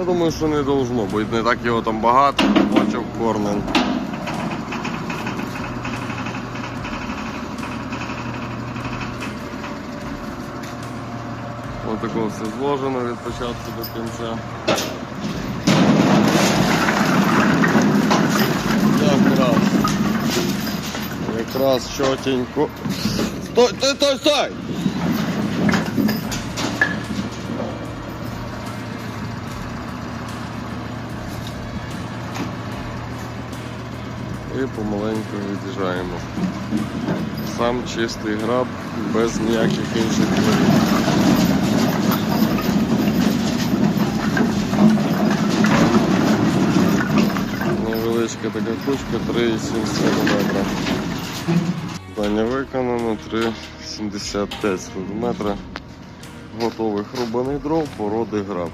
Я думаю, що не должно, бо не так його там багато, бачив корнен. Ось такого все зложено від початку до кінця. Якраз. Якраз чотенько. Стой, стой, стой, стой! І помаленьку від'їжджаємо. Сам чистий граб без ніяких інших дверей. Невеличка така кучка 3,7 см. Здання виконано 3,75 см. Готових рубаних дров породи граб.